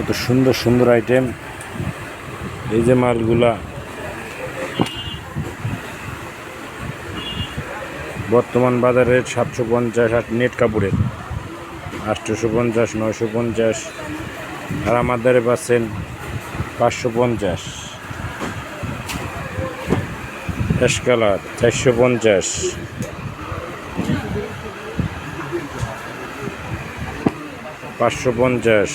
কত সুন্দর সুন্দর আইটেম এই যে মালগুলা। বর্তমান বাজারে সাতশো পঞ্চাশ আর নেট কাপড়ের। আটশোশো পঞ্চাশ নয়শো পঞ্চাশ আর আমার দ্বারে পাচ্ছেন পাঁচশো পঞ্চাশ এসকালার চারশো পঞ্চাশ পাঁচশো পঞ্চাশ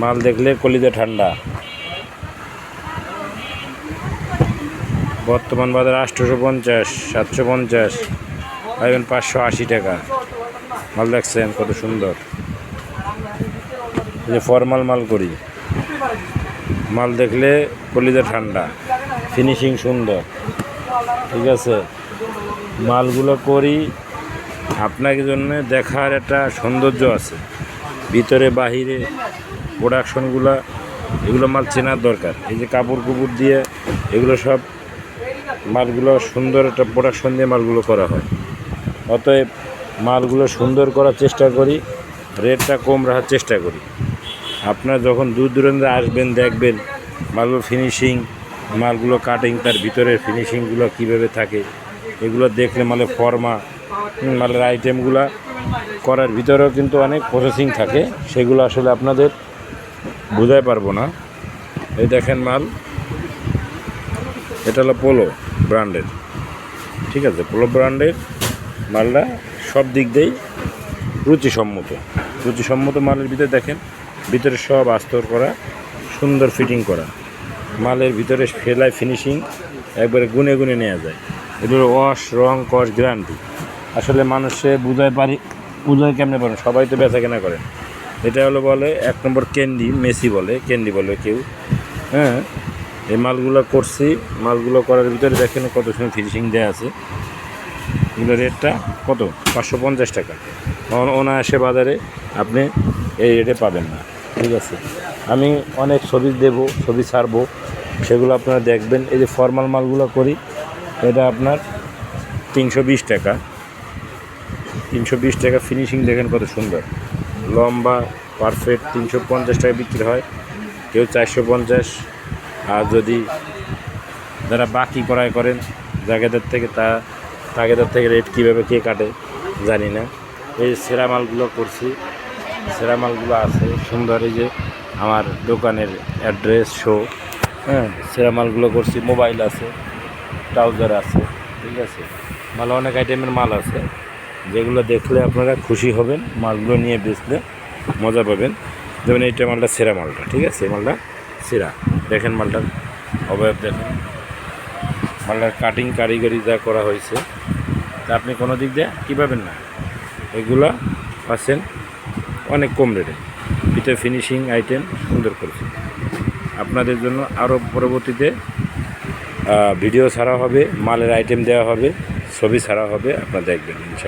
মাল দেখলে কলিজা ঠান্ডা। বর্তমান বাজার আটশোশো পঞ্চাশ সাতশো পঞ্চাশ পাইবেন পাঁচশো আশি টাকা। মাল দেখছেন কত সুন্দর। যে ফরমাল মাল করি। মাল দেখলে কলিজা ঠান্ডা, ফিনিশিং সুন্দর। ঠিক আছে? মালগুলো করি, আপনাকে জন্য দেখার একটা সৌন্দর্য আছে। ভিতরে, বাহিরে প্রোডাকশনগুলো, এগুলো মাল চেনার দরকার। এই যে কাপড় কুপুর দিয়ে এগুলো সব মালগুলো সুন্দর একটা প্রোডাকশন দিয়ে মালগুলো করা হয়। অতএব মালগুলো সুন্দর করার চেষ্টা করি, রেটটা কম রাখার চেষ্টা করি। আপনার যখন দূর দূরান্তে আসবেন, দেখবেন মালগুলো ফিনিশিং মালগুলো কাটিং তার ভিতরের ফিনিশিংগুলো কীভাবে থাকে, এগুলো দেখলে মালের ফর্মা মালের আইটেমগুলো করার ভিতরেও কিন্তু অনেক প্রসেসিং থাকে। সেগুলো আসলে আপনাদের বোঝাই পারব না। এই দেখেন মাল। এটা হলো পোলো ব্র্যান্ডের ঠিক আছে পোলো ব্র্যান্ডের মালটা সব দিক দিয়েই রুচিসম্মত। রুচিসম্মত মালের ভিতরে দেখেন, ভিতরে সব আস্তর করা, সুন্দর ফিটিং করা। মালের ভিতরে ফেলায় ফিনিশিং একবারে গুনে গুনে নেওয়া যায়। এগুলো ওয়াশ রং কস গ্যারান্টি আসলে মানুষে বুঝায় পারি বুঝায় কেমনে পারেন সবাই তো বেচা কেনা করেন এটা হলো বলে, এক নম্বর ক্যান্ডি মেসি বলে ক্যান্ডি বলে কেউ। হ্যাঁ এই মালগুলো করছি, মালগুলো করার ভিতরে দেখেন কত সময় ফিনিশিং দেওয়া আছে। এগুলো রেটটা কত? পাঁচশো পঞ্চাশ টাকা। অন- অনায়াসে বাজারে আপনি এই রেটে পাবেন না। ঠিক আছে? আমি অনেক ছবি দেব, ছবি ছাড়বো, সেগুলো আপনারা দেখবেন। এই যে ফর্মাল মালগুলো করি, এটা আপনার তিনশো বিশ টাকা। তিনশো বিশ টাকা ফিনিশিং দেখেন কত সুন্দর। লম্বা পারফেক্ট তিনশো পঞ্চাশ টাকা বিক্রি হয়। কেউ চারশো পঞ্চাশ। আর যদি যারা বাকি করাই করেন, জায়গাদের থেকে তা, তাগেদের থেকে রেট কীভাবে কে কাটে, জানি না। এই সেরা মালগুলো করছি। সেরা মালগুলো আছে। সুন্দর এই যে আমার দোকানের অ্যাড্রেস শো হ্যাঁ সেরা মালগুলো করছি। মোবাইল আছে ট্রাউজার আছে, ঠিক আছে। মাল অনেক আইটেমের মাল আছে। যেগুলো দেখলে আপনারা খুশি হবেন, মালগুলো নিয়ে বেচলে মজা পাবেন। যেমন এইটা মালটা সেরা মালটা, ঠিক আছে? মালটা সেরা। দেখেন মালটার অবয়ব দেখেন। মালটার কাটিং কারিগরি যা করা হয়েছে, তা আপনি কোনো দিক দিয়ে কী পাবেন না? এগুলো পাচ্ছেন অনেক কম রেটে ভিতরে ফিনিশিং আইটেম সুন্দর করেছে আপনাদের জন্য আরও পরবর্তীতে ভিডিও ছাড়া হবে, মালের আইটেম দেওয়া হবে, ছবি ছাড়া হবে, আপনারা দেখবেন